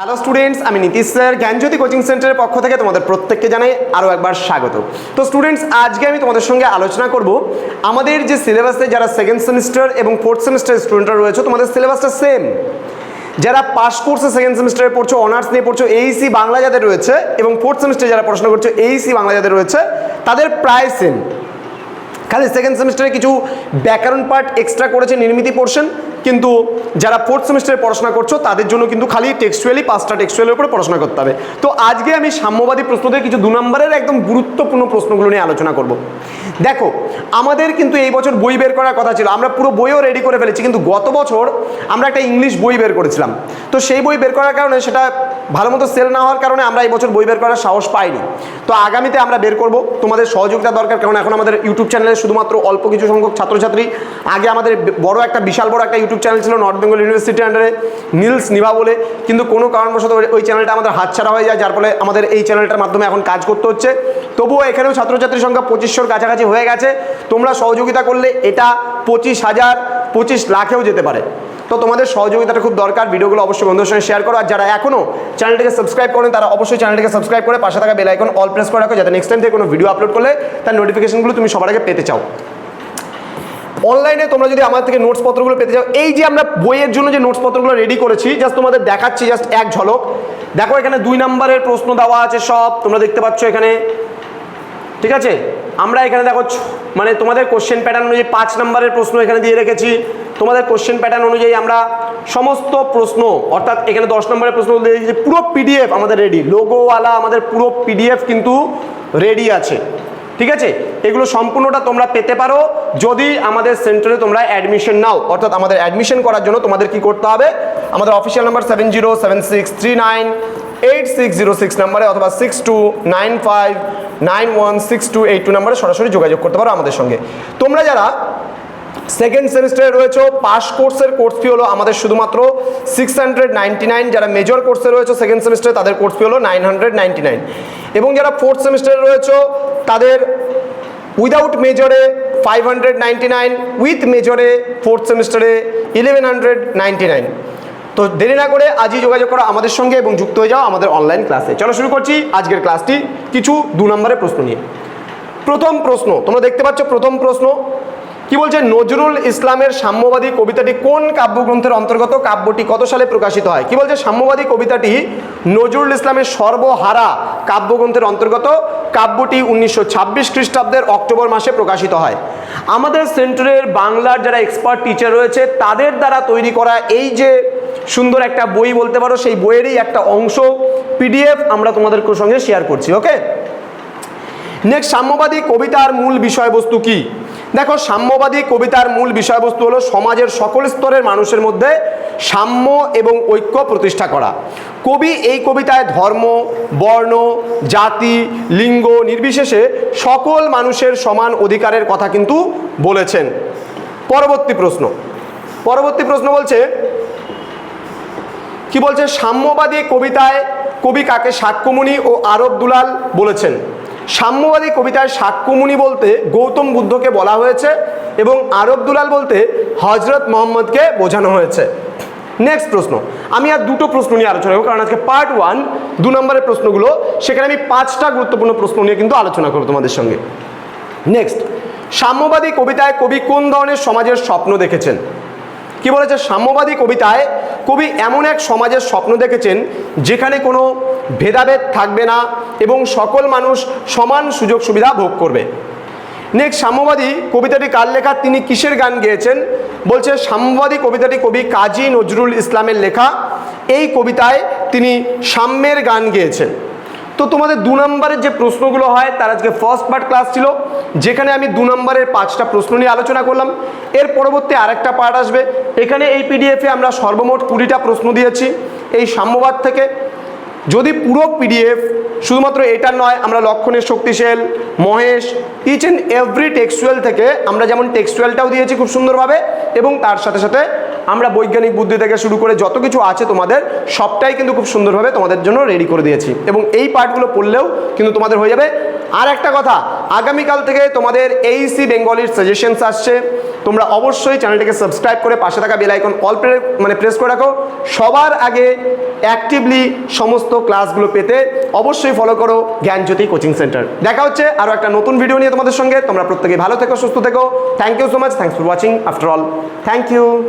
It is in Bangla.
হ্যালো স্টুডেন্টস আমি নীতিশ স্যার, জ্ঞানজ্যোতি কোচিং সেন্টারের পক্ষ থেকে তোমাদের প্রত্যেককে জানাই আরও একবার স্বাগত। তো স্টুডেন্টস আজকে আমি তোমাদের সঙ্গে আলোচনা করব আমাদের যে সিলেবাসে যারা সেকেন্ড সেমিস্টার এবং ফোর্থ সেমিস্টার স্টুডেন্টরা রয়েছে, তোমাদের সিলেবাসটা সেম যারা পাস কোর্সে সেকেন্ড সেমিস্টারে পড়ছো অনার্স নিয়ে পড়ছো এইসি বাংলা যাদের রয়েছে এবং ফোর্থ সেমিস্টারে যারা পড়াশোনা করছ এইসি বাংলা যাদের রয়েছে, তাদের প্রায় সেম খালি সেকেন্ড সেমিস্টারে কিছু ব্যাকরণ পার্ট এক্সট্রা করেছে নির্মিতি পোর্শন কিন্তু যারা ফোর্থ সেমিস্টারে পড়াশোনা করছ, তাদের জন্য কিন্তু খালি টেক্সচুয়ালি পাঁচটা টেক্সচুয়ালের উপরে পড়াশোনা করতে হবে। তো আজকে আমি সাম্যবাদী প্রশ্নদের কিছু দু নম্বরের একদম গুরুত্বপূর্ণ প্রশ্নগুলো নিয়ে আলোচনা করব। দেখো, আমাদের কিন্তু এই বছর বই বের করার কথা ছিল, আমরা পুরো বইও রেডি করে ফেলেছি, কিন্তু গত বছর আমরা একটা ইংলিশ বই বের করেছিলাম। তো সেই বই বের করার কারণে সেটা ভালো মতো সেল না হওয়ার কারণে আমরা এই বছর বই বের করার সাহস পাইনি। তো আগামীতে আমরা বের করব। তোমাদের সহযোগিতা দরকার, কারণ এখন আমাদের ইউটিউব চ্যানেলে শুধুমাত্র অল্প কিছু সংখ্যক ছাত্রছাত্রী। আগে আমাদের বড় একটা, বিশাল বড় একটা ইউটিউব চ্যানেল ছিল নর্থ বেঙ্গল ইউনিভার্সিটি আন্ডারে নীলস নিভা বলে। কিন্তু কোনো কারণবশত ওই- চ্যানেলটা আমাদের হাতছাড়া হয়ে যায়, যার ফলে আমাদের এই চ্যানেলটার মাধ্যমে এখন কাজ করতে হচ্ছে। তবুও এখানেও ছাত্রছাত্রীর সংখ্যা পঁচিশশোর কাছাকাছি হয়ে গেছে। তোমরা সহযোগিতা করলে এটা পঁচিশ হাজার, পঁচিশ লাখেও যেতে পারে। তো তোমাদের সহযোগিতাটা খুব দরকার। ভিডিওগুলো অবশ্যই বন্ধুদের সঙ্গে শেয়ার করো। আর যারা এখনও চ্যানেলটিকে সাবস্ক্রাইব করেন, তারা অবশ্যই চ্যানেলটিকে সাবস্ক্রাইব করে পাশে থাকা বেল আইকন অল প্রেস করে রাখো, যাতে নেক্সট টাইম থেকে কোনো ভিডিও আপলোড করলে তার নোটিফিকেশনগুলো তুমি সবার আগে পেতে চাও। অনলাইনে তোমরা যদি আমার থেকে নোটস পত্রগুলো পেতে চাও, এই যে আমরা বইয়ের জন্য যে নোটস পত্রগুলো রেডি করেছি জাস্ট তোমাদের দেখাচ্ছি জাস্ট এক ঝলক। দেখো এখানে দুই নম্বরের প্রশ্ন দেওয়া আছে সব, তোমরা দেখতে পাচ্ছ এখানে। ঠিক আছে? আমরা এখানে দেখো মানে তোমাদের কোশ্চেন প্যাটার্ন অনুযায়ী পাঁচ নম্বরের প্রশ্ন এখানে দিয়ে রেখেছি। তোমাদের কোশ্চেন প্যাটার্ন অনুযায়ী আমরা সমস্ত প্রশ্ন, অর্থাৎ এখানে দশ নম্বরের প্রশ্ন দিয়ে পুরো পিডিএফ আমাদের রেডি লোগোওয়ালা আমাদের পুরো পিডিএফ কিন্তু রেডি আছে। ঠিক আছে? এগুলো সম্পূর্ণটা তোমরা পেতে পারো। যদি আমাদের সেন্টারে তোমরা অ্যাডমিশন নাও, অর্থাৎ আমাদের অ্যাডমিশন করার জন্য তোমাদের কি করতে হবে? আমাদের official number seven zero seven six three nine eight six zero six নাম্বারে অথবা six two nine five nine one six two eight two নাম্বারে সরাসরি যোগাযোগ করতে পারো আমাদের সঙ্গে। তোমরা যারা সেকেন্ড সেমিস্টারে রয়েছে পাস কোর্সের কোর্স ফি হলো আমাদের শুধুমাত্র সিক্স হান্ড্রেড নাইনটি নাইন যারা মেজর কোর্সে রয়েছে সেকেন্ড সেমিস্টারে তাদের কোর্স ফি হলো নাইন হান্ড্রেড নাইনটি নাইন এবং যারা ফোর্থ সেমিস্টারে রয়েছে, তাদের without মেজরে five hundred ninety nine with মেজরে fourth সেমিস্টারে ইলেভেন হান্ড্রেড নাইনটি নাইন তো দেরি না করে আজই যোগাযোগ করো আমাদের সঙ্গে এবং যুক্ত হয়ে যাও আমাদের অনলাইন ক্লাসে চলো শুরু করছি আজকের ক্লাসটি কিছু দু নম্বরের প্রশ্ন নিয়ে। প্রথম প্রশ্ন, তোমরা দেখতে পাচ্ছ প্রথম প্রশ্ন। কি বলছে? নজরুল ইসলামের সাম্যবাদী কবিতাটি কোন কাব্যগ্রন্থের অন্তর্গত? কাব্যটি কত সালে প্রকাশিত হয়? কি বলছে? সাম্যবাদী কবিতাটি নজরুল ইসলামের সর্বহারা কাব্যগ্রন্থের অন্তর্গত। কাব্যটি উনিশশো ছাব্বিশ খ্রিস্টাব্দের অক্টোবর মাসে প্রকাশিত হয়। আমাদের সেন্টারের বাংলার যারা এক্সপার্ট টিচার রয়েছে, তাদের দ্বারা তৈরি করা এই যে সুন্দর একটা বই বলতে পারো, সেই বইয়েরই একটা অংশ পিডিএফ আমরা তোমাদের সঙ্গে শেয়ার করছি ওকে নেক্সট সাম্যবাদী কবিতার মূল বিষয়বস্তু কি? দেখো, সাম্যবাদী কবিতার মূল বিষয়বস্তু হলো সমাজের সকল স্তরের মানুষের মধ্যে সাম্য এবং ঐক্য প্রতিষ্ঠা করা। কবি এই কবিতায় ধর্ম, বর্ণ, জাতি, লিঙ্গ নির্বিশেষে সকল মানুষের সমান অধিকারের কথা কিন্তু বলেছেন। পরবর্তী প্রশ্ন। পরবর্তী প্রশ্ন বলছে কি বলছে? সাম্যবাদী কবিতায় কবি কাকে সাক্ষ্যমণি ও আরব দুলাল বলেছেন। সাম্যবাদী কবিতায় সাক্ষ্যমণি বলতে গৌতম বুদ্ধকে বলা হয়েছে এবং আরব দুলাল বলতে হজরত মোহাম্মদকে বোঝানো হয়েছে। নেক্সট প্রশ্ন। আমি আর দুটো প্রশ্ন নিয়ে আলোচনা করব, কারণ আজকে পার্ট ওয়ান দু নম্বরের প্রশ্নগুলো, সেখানে আমি পাঁচটা গুরুত্বপূর্ণ প্রশ্ন নিয়ে কিন্তু আলোচনা করব তোমাদের সঙ্গে। নেক্সট সাম্যবাদী কবিতায় কবি কোন ধরনের সমাজের স্বপ্ন দেখেছেন? কি বলেছে? সাম্যবাদী কবিতায় কবি এমন এক সমাজের স্বপ্ন দেখেছেন, যেখানে কোনো ভেদাভেদ থাকবে না এবং সকল মানুষ সমান সুযোগ সুবিধা ভোগ করবে। নেক্সট সাম্যবাদী কবিতাটি কার লেখা? তিনি কিসের গান গেয়েছেন? বলছে, সাম্যবাদী কবিতাটি কবি কাজী নজরুল ইসলামের লেখা। এই কবিতায় তিনি সাম্যের গান গেয়েছেন। তো তোমাদের দু নম্বরের যে প্রশ্নগুলো হয়, তার আজকে ফার্স্ট পার্ট ক্লাস ছিল, যেখানে আমি দু নম্বরের পাঁচটা প্রশ্ন নিয়ে আলোচনা করলাম। এর পরবর্তী আরেকটা পার্ট আসবে। এখানে এই পিডিএফে আমরা সর্বমোট কুড়িটা প্রশ্ন দিয়েছি। এই সাম্যবাদ থেকে যদি পুরো পিডিএফ শুধুমাত্র এটা নয়, আমরা লক্ষণের শক্তিশীল, Mahesh each and every textual থেকে আমরা যেমন টেক্সচুয়ালটাও দিয়েছি খুব সুন্দরভাবে, এবং তার সাথে সাথে আমরা বৈজ্ঞানিক বুদ্ধি থেকে শুরু করে যত কিছু আছে তোমাদের, সবটাই কিন্তু খুব সুন্দরভাবে তোমাদের জন্য রেডি করে দিয়েছি। এবং এই পার্টগুলো পড়লেও কিন্তু তোমাদের হয়ে যাবে। আর একটা কথা, আগামীকাল থেকে তোমাদের এইসি বেঙ্গলির সাজেশনস আসছে। তোমরা অবশ্যই চ্যানেলটিকে সাবস্ক্রাইব করে পাশে থাকা বেল আইকন অল মানে প্রেস করে রাখো। সবার আগে অ্যাক্টিভলি সমস্ত ক্লাসগুলো পেতে অবশ্যই ফলো করো জ্ঞানজ্যোতি কোচিং সেন্টার দেখা হচ্ছে আরও একটা নতুন ভিডিও নিয়ে তোমাদের সঙ্গে। তোমরা প্রত্যেকে ভালো থেকো, সুস্থ থেকো। Thank you so much thanks for watching after all thank you